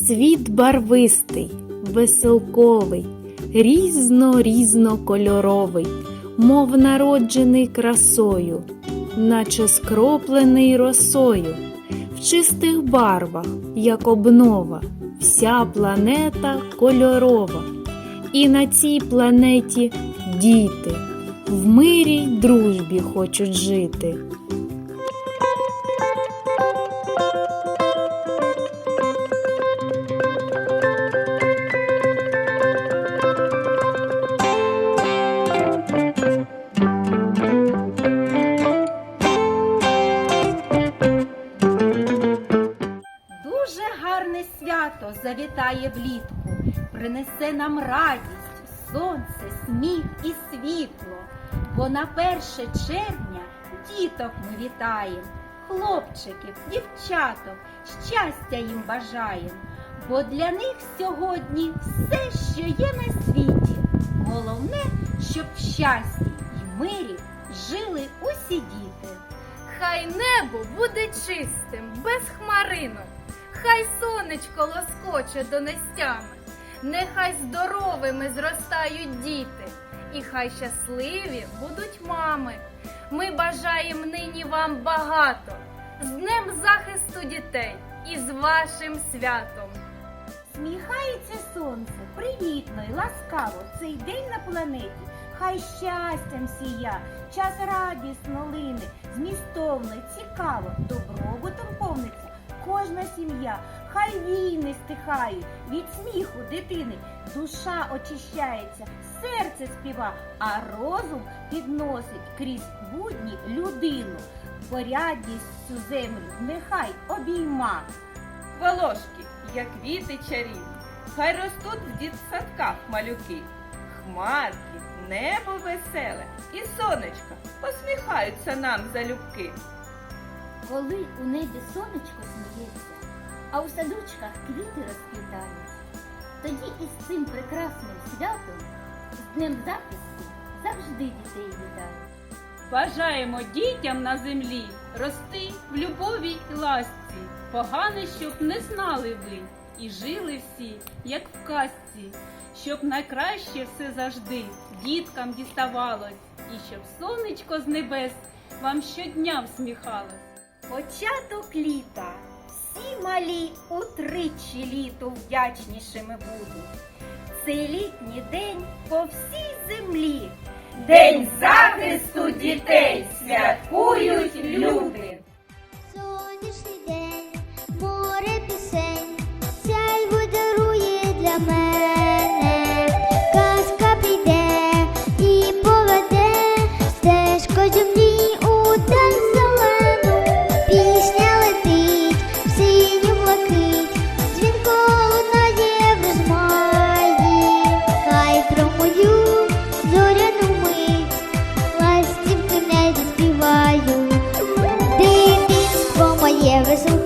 Світ барвистий, веселковий, різно-різнокольоровий, мов народжений красою, наче скроплений росою, в чистих барвах, як обнова, вся планета кольорова. І на цій планеті діти в мирі й дружбі хочуть жити. Свято завітає влітку, принесе нам радість, сонце, сміх і світло. Бо на перше червня діток ми вітаємо, хлопчиків, дівчаток, щастя їм бажаєм. Бо для них сьогодні все, що є на світі. Головне, щоб в щасті й мирі жили усі діти. Хай небо буде чистим, без хмаринок, хай сонечко лоскоче донестями, нехай здоровими зростають діти, і хай щасливі будуть мами. Ми бажаємо нині вам багато, з Днем захисту дітей і з вашим святом. Сміхається сонце, привітно й ласкаво цей день на планеті. Хай щастям сія, час радісно лине, змістовно, цікаво, добробутом повниться кожна сім'я. Хай війни стихають від сміху дитини, душа очищається, серце співа, а розум підносить крізь будні людину. Порядність цю землю нехай обійма. Волошки, як квіти чарівні, хай ростуть в дітсадках малюки, хмарки, небо веселе і сонечко посміхаються нам залюбки. Коли у небі сонечко сміється, а у садочках квіти розквітають, тоді із цим прекрасним святом, з Днем захисту, завжди дітей вітають. Бажаємо дітям на землі рости в любові й ласці. Погане, щоб не знали ви і жили всі, як в казці, щоб найкраще все завжди діткам діставалось, і щоб сонечко з небес вам щодня всміхалось. Початок літа. Всі малі утричі літу вдячнішими будуть. Цей літній день по всій землі. День захисту Jefferson